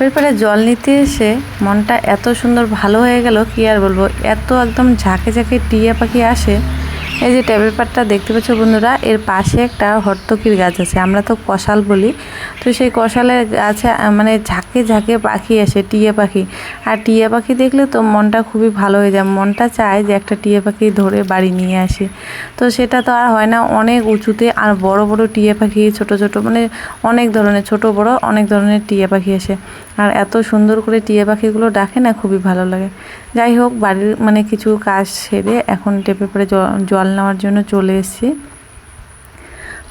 ট্যাপের পাড়ে জল নিতে এসে মনটা এত সুন্দর ভালো হয়ে গেল, কি আর বলব? এত একদম ঝাঁকে ঝাঁকে টিয়া পাখি আসে এই যে ট্যাপের পাড়টা দেখতে পাচ্ছ বন্ধুরা, এর পাশে একটা হর্তকির গাছ আছে, আমরা তো কষাল বলি। তো সেই কষালের গাছে মানে ঝাঁকে ঝাঁকে পাখি আসে, টিয়া পাখি। আর টিয়া পাখি দেখলে তো মনটা খুবই ভালো হয়ে যায়, মনটা চায় যে একটা টিয়া পাখি ধরে বাড়ি নিয়ে আসি। তো সেটা তো আর হয় না, অনেক উঁচুতে আর বড় বড় টিয়া পাখি, ছোট ছোট মানে অনেক ধরনের, ছোট বড় অনেক ধরনের টিয়া পাখি আসে। আর এত সুন্দর করে টিয়া পাখিগুলো ডাকে না, খুবই ভালো লাগে। যাই হোক বাড়ির মানে কিছু কাজ সেরে এখন টেপে পরে জল নেওয়ার জন্য চলে এসেছি।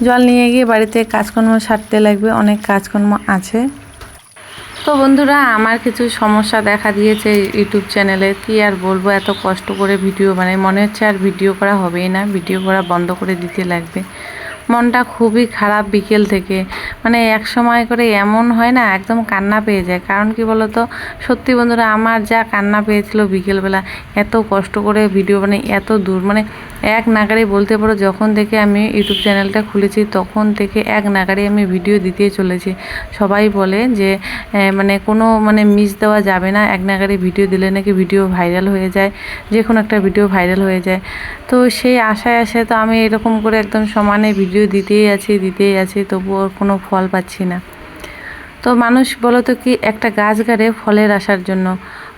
জল নিয়ে গিয়ে বাড়িতে কাজকর্ম সারতে লাগবে, অনেক কাজকর্ম আছে। তো বন্ধুরা, আমার কিছু সমস্যা দেখা দিয়েছে ইউটিউব চ্যানেলে। কি আর বলব, এত কষ্ট করে ভিডিও বানাই। মনে হচ্ছে আর ভিডিও করা হবেই না। ভিডিও করা বন্ধ করে দিতে লাগবে। মনটা খুবই খারাপ বিকেল থেকে। মানে এক সময় করে এমন হয় না, একদম কান্না পেয়ে যায়। কারণ কি বলতো? সত্যি বন্ধুরা, আমার যা কান্না পেয়েছিল বিকেলবেলা, এত কষ্ট করে ভিডিও বানাই, এত দূর মানে এক নাগারে বলতে পারো, যখন থেকে আমি ইউটিউব চ্যানেলটা খুলেছি, তখন থেকে এক নাগারে আমি ভিডিও দিতে চলেছি। সবাই বলে যে মানে কোনো মানে মিস দেওয়া যাবে না, এক নাগারে ভিডিও দিলে নাকি ভিডিও ভাইরাল হয়ে যায় যে কোনো একটা ভিডিও ভাইরাল হয়ে যায়। তো সেই আশায় আসে তো আমি এরকম করে একদম সমানে ভিডিও দিতেই আছি দিতেই আছি, তবুও কোনো ফল পাচ্ছি না। তো মানুষ বলো তো কি, একটা গাছ গাড়ে ফলের আসার জন্য।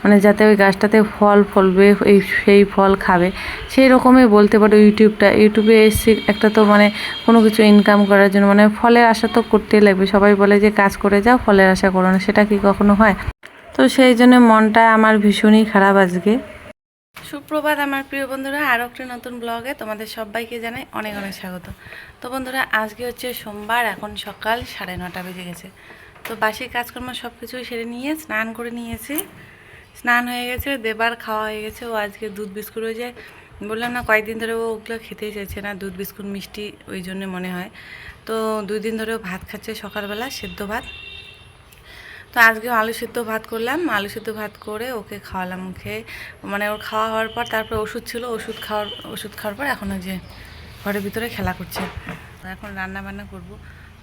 মানে যাতে ওই গাছটাতে ফল ফলবে, এই সেই ফল খাবে। সেই রকমই বলতে পারো ইউটিউবটা। ইউটিউবে এসে একটা তো মানে কোনো কিছু ইনকাম করার জন্য মানে ফলের আশা তো করতেই লাগবে। সবাই বলে যে, কাজ করে যাও, ফলের আশা করো না। সেটা কি কখনো হয়? তো সেই জন্য মনটা আমার ভীষণই খারাপ আজকে। সুপ্রভাত আমার প্রিয় বন্ধুরা, আরও একটি নতুন ব্লগে তোমাদের সবাইকে জানাই অনেক অনেক স্বাগত। তো বন্ধুরা, আজকে হচ্ছে সোমবার, এখন সকাল সাড়ে নটা বেজে গেছে। তো বাসি কাজকর্ম সব কিছুই সেরে নিয়ে, স্নান করে নিয়েছি। স্নান হয়ে গেছে, দেবার খাওয়া হয়ে গেছে, ও আজকে দুধ বিস্কুট হয়ে যায় বললাম না, কয়েকদিন ধরে ও ওগুলো খেতেই চাইছে না, দুধ বিস্কুট মিষ্টি ওই জন্য মনে হয়। তো দুই দিন ধরে ভাত খাচ্ছে সকালবেলা, সেদ্ধ ভাত। তো আজকে আলু সিদ্ধ ভাত করলাম, আলু সিদ্ধ ভাত করে ওকে খাওয়ালাম খেয়ে মানে ওর খাওয়া হওয়ার পর তারপর ওষুধ ছিল, ওষুধ খাওয়ার ওষুধ খাওয়ার পর এখন যে ঘরের ভিতরে খেলা করছে। এখন রান্না বান্না করব।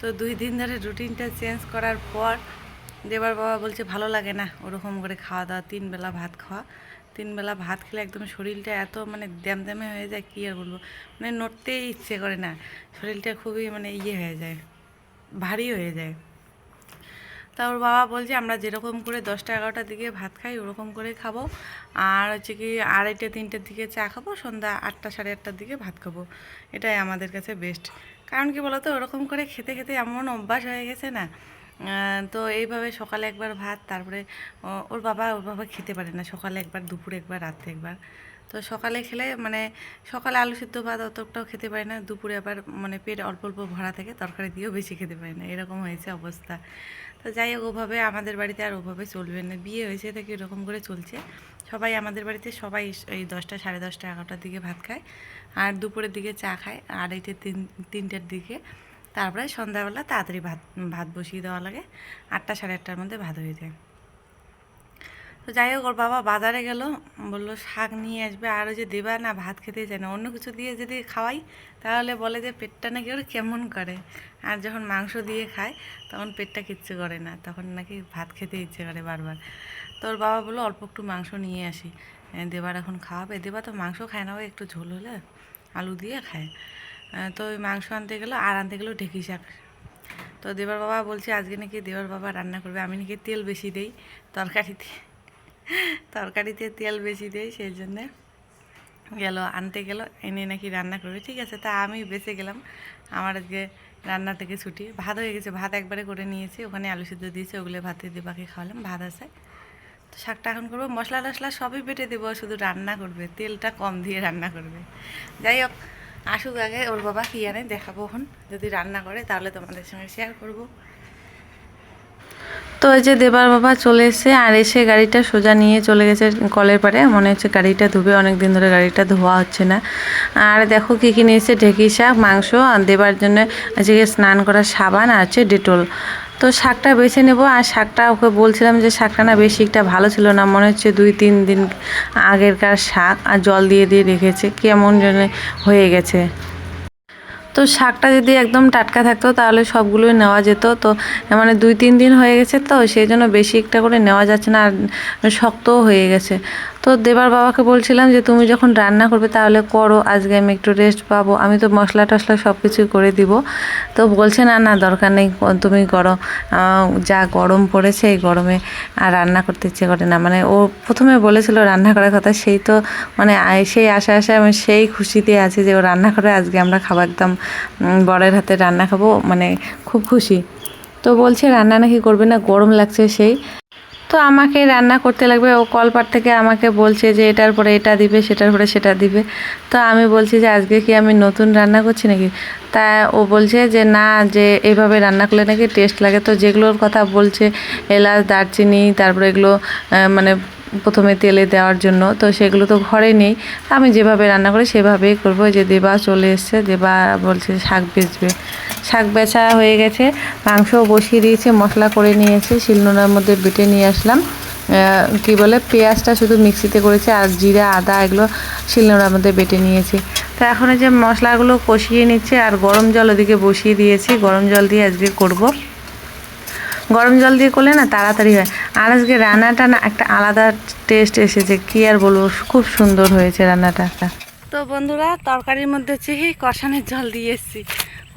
তো দুই দিন ধরে রুটিনটা চেঞ্জ করার পর দেবার বাবা বলছে, ভালো লাগে না ওরকম করে খাওয়া দাওয়া, তিন বেলা ভাত খাওয়া। তিন বেলা ভাত খেলে একদম শরীরটা এত মানে দ্যামদ্যামে হয়ে যায়, কী আর বলব? মানে নড়তেই ইচ্ছে করে না। শরীরটা খুবই মানে ইয়ে হয়ে যায়, ভারী হয়ে যায়। তা ওর বাবা বলছে, আমরা যেরকম করে দশটা এগারোটার দিকে ভাত খাই, ওরকম করে খাব। আর হচ্ছে কি আড়াইটে, তিনটের দিকে চা খাব, সন্ধ্যা আটটা, সাড়ে আটটার দিকে ভাত খাব। এটাই আমাদের কাছে বেস্ট কারণ কি বলতো, ওরকম করে খেতে খেতে এমন অভ্যাস হয়ে গেছে না তো এইভাবে সকালে একবার ভাত, তারপরে ওর বাবা ওর বাবা খেতে পারে না। সকালে একবার, দুপুরে একবার, রাত্রে একবার। তো সকালে খেলে মানে সকালে আলু সিদ্ধ ভাত অতটাও খেতে পারে না। দুপুরে আবার মানে পেট অল্প অল্প ভরা থাকে, তরকারি দিয়েও বেশি খেতে পারে না। এরকম হয়েছে অবস্থা। তো যাই হোক, ওভাবে আমাদের বাড়িতে আর ওভাবে চলবে না। বিয়ে হয়েছে থেকে এরকম করে চলছে। সবাই আমাদের বাড়িতে সবাই এই দশটা, সাড়ে দশটা, এগারোটার দিকে ভাত খায়। আর দুপুরের দিকে চা খায়। আড়াইটে তিন, তিনটের দিকে। তারপরে সন্ধ্যাবেলা তাড়াতাড়ি ভাত ভাত বসিয়ে দেওয়া লাগে। আটটা সাড়ে আটটার মধ্যে ভাত হয়ে যায়। তো যাই হোক, ওর বাবা বাজারে গেল। বলল, শাক নিয়ে আসবে। আর যে দেবা না, ভাত খেতে চায় না। অন্য কিছু দিয়ে যদি খাওয়াই, তাহলে বলে যে পেটটা নাকি ওর কেমন করে। আর যখন মাংস দিয়ে খায়, তখন পেটটা কিচ্ছু করে না। তখন নাকি ভাত খেতে ইচ্ছে করে বারবার। তো ওর বাবা বলল, অল্প একটু মাংস নিয়ে আসি। দেবার এখন খাওয়াবে। দেবা তো মাংস খায় না ওই একটু ঝোল হলে আলু দিয়ে খায়। তো ওই মাংস আনতে গেলো, আর আনতে গেলো ঢেকি শাক। তো দেবার বাবা বলছে, আজকে নাকি দেবার বাবা রান্না করবে। আমি নাকি তেল বেশি দেই তরকারিতে। তরকারিতে তেল বেশি দেই, সেই জন্যে গেল, আনতে গেল, এনে নাকি রান্না করবে। ঠিক আছে, তা আমি বেঁচে গেলাম। আমার আজকে রান্না থেকে ছুটি। ভাত হয়ে গেছে, ভাত একবারে করে নিয়েছি। ওখানে আলু সিদ্ধ দিয়েছে, ওগুলো ভাতে দিয়ে বাকি খাওয়ালাম, ভাত আছে। তো শাকটা এখন করব। মশলা টশলা সবই বেটে দেবো, শুধু রান্না করবে, তেলটা কম দিয়ে রান্না করবে। যাই হোক আসুক আগে, ওর বাবা কী আনে দেখাবো এখন। যদি রান্না করে, তাহলে তোমাদের সঙ্গে শেয়ার করব। তো এই যে দেবার বাবা চলে এসে আর এসে গাড়িটা সোজা নিয়ে চলে গেছে কলের পারে মনে হচ্ছে গাড়িটা ধুবে অনেক দিন ধরে গাড়িটা ধোয়া হচ্ছে না। আর দেখো কী কী নিয়েছে ঢেকি শাক, মাংস, আর দেবার জন্য আজকে স্নান করার সাবান, আর হচ্ছে ডেটল। তো শাকটা বেছে নেব। আর শাকটা ওকে বলছিলাম যে শাকটা না বেশি একটা ভালো ছিল না, মনে হচ্ছে দুই, তিন দিন আগেরকার শাক আর জল দিয়ে দিয়ে রেখেছে। কেমন যেন হয়ে গেছে। তো শাকটা যদি একদম টাটকা থাকতো তাহলে সবগুলোই নেওয়া যেত। তো মানে দুই, তিন দিন হয়ে গেছে তো, সেই জন্য বেশি একটা করে নেওয়া যাচ্ছে না, আর শক্তও হয়ে গেছে। তো দেবার বাবাকে বলছিলাম যে, তুমি যখন রান্না করবে তাহলে করো, আজকে আমি একটু রেস্ট পাবো। আমি তো মশলা টশলা সব কিছুই করে দিব। তো বলছে, না না, দরকার নেই তুমি করো। যা গরম পড়েছে এই গরমে আর রান্না করতে ইচ্ছে করে না। মানে ও প্রথমে বলেছিল রান্না করার কথা, সেই তো মানে সেই আশা আশা আমি সেই খুশিতে আছি যে, ও রান্না করে আজকে আমরা খাব একদম বরের হাতে রান্না খাব মানে খুব খুশি। তো বলছে, রান্না নাকি করবে না? গরম লাগছে সেই। তো আমাকে রান্না করতে লাগবে। ও কলপার থেকে আমাকে বলছে যে, এটার পরে এটা দিবে, সেটার পরে সেটা দিবে। তো আমি বলছি যে, আজকে কি আমি নতুন রান্না করছি নাকি? তা ও বলছে যে, না, যে এইভাবে রান্না করলে নাকি টেস্ট লাগে। তো যেগুলোর কথা বলছে, এলাচ, দারচিনি, তারপরে এগুলো মানে প্রথমে তেলে দেওয়ার জন্য, তো সেগুলো তো ঘরে নেই। আমি যেভাবে রান্না করি, সেভাবেই করব। যে দেবা চলে এসছে, দেবা বলছে শাক বেচবে। শাক বেচা হয়ে গেছে। মাংসও বসিয়ে দিয়েছে, মশলা করে নিয়েছে, শিলনোড়ার মধ্যে বেটে নিয়ে আসলাম। কি বলে, পেঁয়াজটা শুধু মিক্সিতে করেছে আর জিরা, আদা এগুলো শিলনোড়ার মধ্যে বেটে নিয়েছি। তো এখন যে মশলাগুলো কষিয়ে নিচ্ছে আর গরম জল ওদিকে বসিয়ে দিয়েছি। গরম জল দিয়ে আজকে করব। গরম জল দিয়ে করলে না তাড়াতাড়ি হয়। আর আজকে রান্নাটা না একটা আলাদা টেস্ট এসেছে, কি আর বলব, খুব সুন্দর হয়েছে রান্নাটা। তো বন্ধুরা, তরকারির মধ্যে হচ্ছে কষানের জল দিয়ে এসেছি।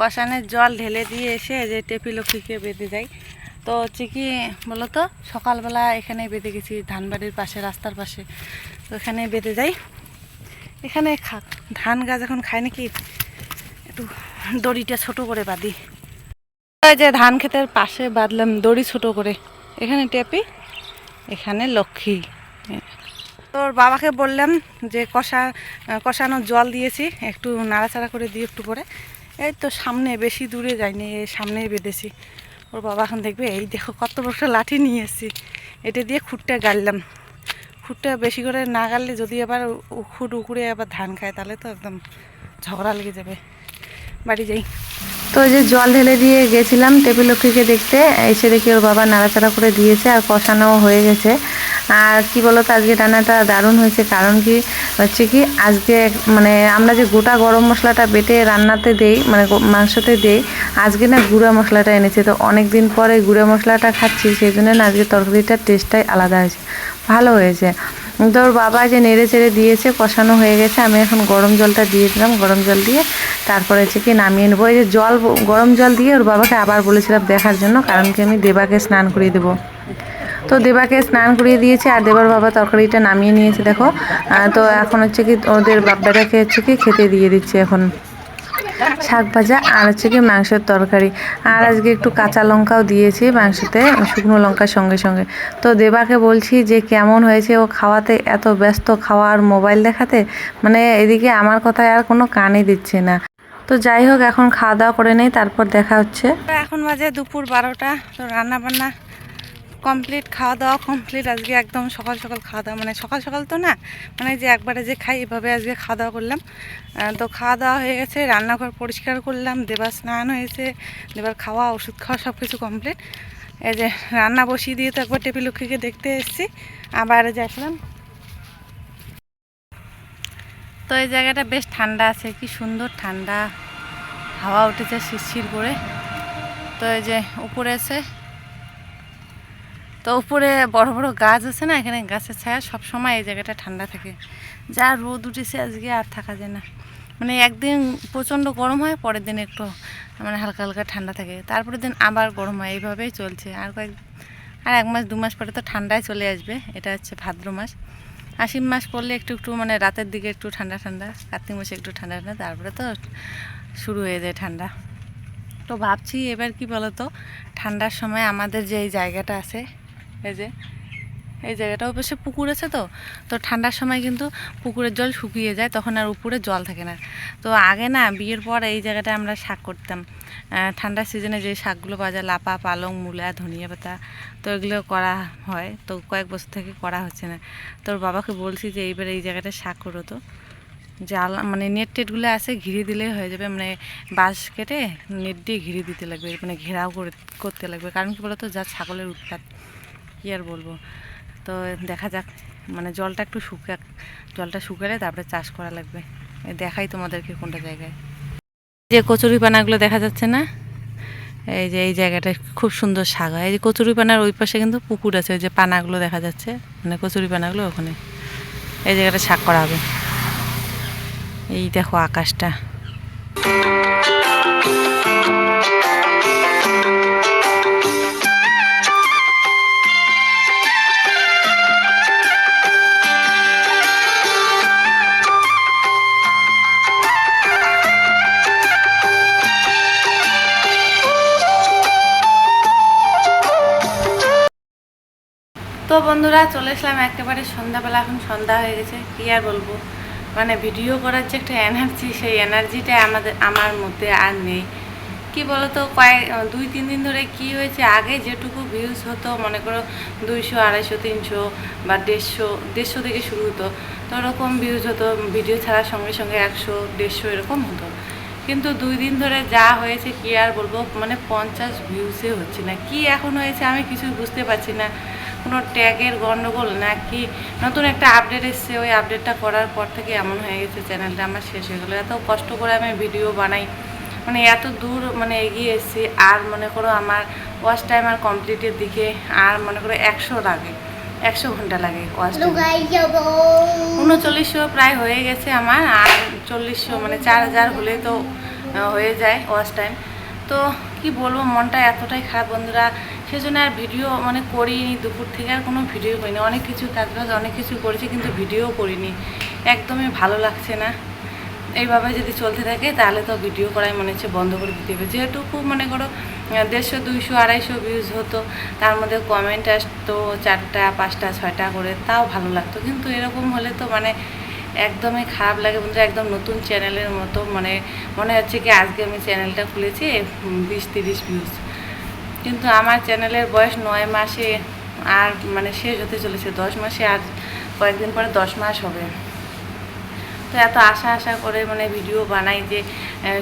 কষানের জল ঢেলে দিয়ে এসে যে টেপি লক্ষ্মীকে বেঁধে যাই তো হচ্ছে কি বলো তো সকালবেলা এখানে বেঁধে গেছি, ধানবাড়ির পাশে, রাস্তার পাশে। তো এখানে বেঁধে যাই এখানে খা, ধান গাছ এখন খায় নাকি? একটু দড়িটা ছোট করে বাঁধি। যে ধান ক্ষেতের পাশে বাঁধলাম দড়ি ছোট করে। এখানে টেপি, এখানে লক্ষ্মী। তোর বাবাকে বললাম যে কষা কষানোর জল দিয়েছি, একটু নাড়াচাড়া করে দিয়ে একটু পরে এই তো সামনে, বেশি দূরে যাইনি সামনেই বেঁধেছি। ওর বাবা এখন দেখবে, এই দেখো কত বড় লাঠি নিয়ে এসেছি। এটা দিয়ে খুঁটটা গাড়লাম। খুঁটটা বেশি করে না গাড়লে যদি আবার উ- খুঁট উকুড়ে আবার ধান খায়, তাহলে তো একদম ঝগড়া লেগে যাবে। বাড়ি যাই। তো ওই যে জল ঢেলে দিয়ে গেছিলাম টেপি লক্ষ্মীকে দেখতে, এসে দেখি ওর বাবা নাড়াচাড়া করে দিয়েছে আর কষানো হয়ে গেছে। আর কি বলতো, আজকে রান্নাটা দারুণ হয়েছে। কারণ কি, হচ্ছে কি, আজকে মানে আমরা যে গোটা গরম মশলাটা বেটে রান্নাতে দেই মানে মাংসতে দেই, আজকে না গুঁড়া মশলাটা এনেছে। তো অনেক দিন পরে গুঁড়া মশলাটা খাচ্ছি, সেই জন্য না আজকে তরকারিটার টেস্টটাই আলাদা হয়েছে। ভালো হয়েছে। তো ওর বাবা যে নেড়ে চেড়ে দিয়েছে, কষানো হয়ে গেছে, আমি এখন গরম জলটা দিয়ে দিলাম। গরম জল দিয়ে তারপরে হচ্ছে কি নামিয়ে নেব। এই যে জল, গরম জল দিয়ে ওর বাবাকে আবার বলেছিলাম দেখার জন্য, কারণ কি আমি দেবাকে স্নান করিয়ে দেবো। তো দেবাকে স্নান করিয়ে দিয়েছে আর দেবার বাবা তরকারিটা নামিয়ে নিয়েছে, দেখো। তো এখন হচ্ছে কি ওদের বাপ্পাটাকে হচ্ছে কি খেতে দিয়ে দিচ্ছে এখন। শাক ভাজা আর হচ্ছে কি মাংসের তরকারি। আর আজকে একটু কাঁচা লঙ্কাও দিয়েছি মাংসতে, শুকনো লঙ্কার সঙ্গে সঙ্গে। তো দেবাকে বলছি যে কেমন হয়েছে ও খাওয়াতে, এত ব্যস্ত খাওয়ার মোবাইল দেখাতে? মানে এদিকে আমার কথায় আর কোনো কানে দিচ্ছে না। তো যাই হোক, এখন খাওয়া দাওয়া করে নেই, তারপর দেখা হচ্ছে। এখন বাজে দুপুর বারোটা, তো রান্না বান্না কমপ্লিট খাওয়া দাওয়া কমপ্লিট আজকে একদম সকাল সকাল খাওয়া দাওয়া মানে সকাল সকাল তো না মানে যে একবারে যে খাই, এভাবে আজকে খাওয়া দাওয়া করলাম তো খাওয়া দাওয়া হয়ে গেছে, রান্নাঘর পরিষ্কার করলাম, দেবার স্নান হয়েছে, দেবার খাওয়া, ওষুধ খাওয়া সব কিছু কমপ্লিট এই যে রান্না বসিয়ে দিয়ে তো একবার টেপি লক্ষ্মীকে দেখতে এসেছি আবার আসলাম। তো এই জায়গাটা বেশ ঠান্ডা আছে, কি সুন্দর ঠান্ডা। হাওয়া উঠেছে শিরশির করে। তো এই যে উপরে আছে তো উপরে বড় বড় গাছ আছে না, এখানে গাছের ছায়া সব সময় এই জায়গাটা ঠান্ডা থাকে। যা রোদ উঠেছে আজকে আর থাকা যায় না। মানে একদিন প্রচণ্ড গরম হয়, পরের দিন একটু মানে হালকা হালকা ঠান্ডা থাকে। তারপরের দিন আবার গরম হয়, এইভাবেই চলছে। আর কয়েক আর এক মাস, দু মাস পরে তো ঠান্ডায় চলে আসবে, এটা হচ্ছে ভাদ্র মাস। আশ্বিন মাস পড়লে একটু একটু মানে রাতের দিকে একটু ঠান্ডা ঠান্ডা, কার্তিক মাসে একটু ঠান্ডা ঠান্ডা, তারপরে তো শুরু হয়ে যায় ঠান্ডা। তো ভাবছি এবার কি বলতো, ঠান্ডার সময় আমাদের যে এই জায়গাটা আছে এই যে, এই জায়গাটা অবশ্যই পুকুর আছে তো তো ঠান্ডার সময় কিন্তু পুকুরের জল শুকিয়ে যায়, তখন আর উপরে জল থাকে না। তো আগে না, বিয়ের পর এই জায়গাটা আমরা শাক করতাম। ঠান্ডার সিজনে যে শাকগুলো পাওয়া যায়, লাপা, পালং, মূলা, ধনিয়া পাতা, তো এগুলো করা হয়। তো কয়েক বছর থেকে করা হচ্ছে না। তোর বাবাকে বলছি যে, এইবার এই জায়গাটা শাক করো তো। জাল মানে নেট টেটগুলো আছে, ঘিরে দিলেই হয়ে যাবে। মানে বাঁশ কেটে নেট দিয়ে ঘিরে দিতে লাগবে মানে ঘেরাও করে, করতে লাগবে। কারণ কি বলতো, যা ছাগলের উৎপাত। কী আর বলব? তো দেখা যাক মানে জলটা একটু শুকাক জলটা শুকালে তারপরে চাষ করা লাগবে। দেখাই তোমাদেরকে কোনটা জায়গায়। যে কচুরি পানাগুলো দেখা যাচ্ছে না? এই যে এই জায়গাটা খুব সুন্দর হয় এই যে কচুরি পানার ওই পাশে কিন্তু পুকুর আছে, ওই যে পানাগুলো দেখা যাচ্ছে মানে কচুরি পানাগুলো ওখানে। এই জায়গাটা শাক করা হবে। এই দেখো আকাশটা। তো বন্ধুরা, চলে এসলাম একেবারে সন্ধ্যাবেলা। এখন সন্ধ্যা হয়ে গেছে, কী আর বলব? মানে ভিডিও করার যে একটা এনার্জি সেই এনার্জিটা আমাদের আমার মধ্যে আর নেই। কি বলতো, কয়েক দুই, তিন দিন ধরে কি হয়েছে, আগে যেটুকু ভিউজ হতো, মনে করো দুইশো, আড়াইশো, তিনশো বা দেড়শো দেড়শো থেকে শুরু হতো, তো ওরকম ভিউজ হতো ভিডিও ছাড়ার সঙ্গে সঙ্গে একশো, দেড়শো এরকম হতো। কিন্তু দুই দিন ধরে যা হয়েছে, কি আর বলব মানে পঞ্চাশ ভিউসে হচ্ছে না। কি এখন হয়েছে আমি কিছু বুঝতে পারছি না। কোনো ট্যাগের গণ্ডগোল নাকি নতুন একটা আপডেট এসছে ওই আপডেটটা করার পর থেকে এমন হয়ে গেছে চ্যানেলটা আমার শেষ হয়ে গেলো। এত কষ্ট করে আমি ভিডিও বানাই মানে এত দূর মানে এগিয়ে এসেছি আর মনে করো আমার ওয়াচ টাইম আর কমপ্লিটের দিকে আর মনে করো একশো লাগে একশো ঘণ্টা লাগে উনচল্লিশশো প্রায় হয়ে গেছে আমার আর চল্লিশশো মানে চার হাজার হলে তো হয়ে যায় ওয়াচ টাইম। তো কি বলব মনটা এতটাই খারাপ বন্ধুরা সেজন্য আর ভিডিও মানে করিনি, দুপুর থেকে আর কোনো ভিডিও করিনি। অনেক কিছু কাজ বাজ অনেক কিছু করেছি কিন্তু ভিডিও করিনি। একদমই ভালো লাগছে না। এইভাবে যদি চলতে থাকে তাহলে তো ভিডিও করাই মনে হচ্ছে বন্ধ করে দিতে হবে। যেহেতুকু মনে করো দেড়শো, দুইশো, আড়াইশো ভিউজ হতো, তার মধ্যে কমেন্ট আসতো চারটা, পাঁচটা, ছয়টা করে, তাও ভালো লাগতো। কিন্তু এরকম হলে তো মানে একদমই খারাপ লাগে বন্ধুরা, একদম নতুন চ্যানেলের মতো। মানে মনে হচ্ছে কি আজকে আমি চ্যানেলটা খুলেছি বিশ, তিরিশ ভিউজ কিন্তু আমার চ্যানেলের বয়স নয় মাসে আর মানে শেষ হতে চলেছে, দশ মাসে আর কয়েকদিন পরে দশ মাস হবে। তো এত আশা আশা করে মানে ভিডিও বানাই যে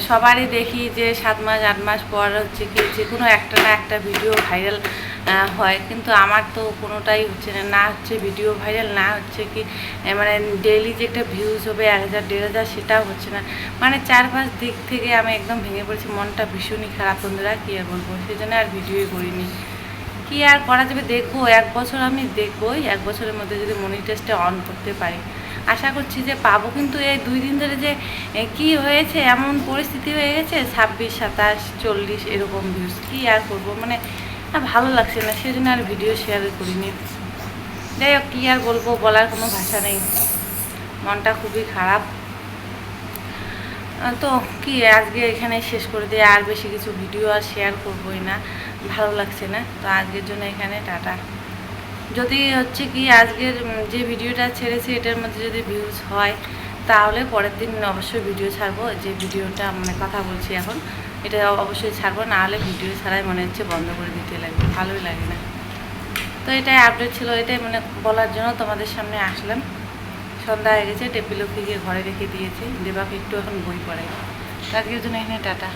সবারই দেখি যে সাত মাস, আট মাস পর হচ্ছে কি যে কোনো একটা না একটা ভিডিও ভাইরাল হয়। কিন্তু আমার তো কোনোটাই হচ্ছে না না হচ্ছে ভিডিও ভাইরাল না হচ্ছে কি মানে ডেইলি যে একটা ভিউজ হবে, এক হাজার, দেড় হাজার, সেটাও হচ্ছে না। মানে চার পাঁচ দিক থেকে আমি একদম ভেঙে পড়েছি, মনটা ভীষণই খারাপ বন্ধুরা, কী আর বলব? সেই জন্য আর ভিডিওই করিনি। কি আর করা যাবে? দেখব এক বছর আমি দেখবোই, এক বছরের মধ্যে যদি মনি টেস্টে অন করতে পারি। আশা করছি যে পাবো, কিন্তু এই দুই দিন ধরে যে কি হয়েছে, এমন পরিস্থিতি হয়ে গেছে, ছাব্বিশ, সাতাশ, চল্লিশ, এরকম ভিউজ কী আর করব? মানে আর ভালো লাগছে না, সেজন্য আর ভিডিও শেয়ার করিনি। যাই হোক, কী আর বলব, বলার কোনো ভাষা নেই। মনটা খুবই খারাপ। তো কি, আজকে এখানে শেষ করে দিয়ে আর বেশি কিছু ভিডিও আর শেয়ার করবোই না। ভালো লাগছে না, তো আজকের জন্য এখানে টাটা। যদি হচ্ছে কি, আজকের যে ভিডিওটা ছেড়েছি, এটার মধ্যে যদি ভিউজ হয়, তাহলে পরের দিন অবশ্যই ভিডিও ছাড়বো। যে ভিডিওটা মানে কথা বলছি এখন এটা অবশ্যই ছাড়বো, না হলে ভিডিও ছাড়াই মনে হচ্ছে বন্ধ করে দিতে লাগবে, ভালোই লাগে না। তো এটাই আপডেট ছিল, এটাই মানে বলার জন্য তোমাদের সামনে আসলাম। সন্ধ্যা হয়ে গেছে টেপিলোকে গিয়ে ঘরে রেখে দিয়েছি, দেবাকে একটু এখন বই পড়ে তার জন্য এখানে টাটা।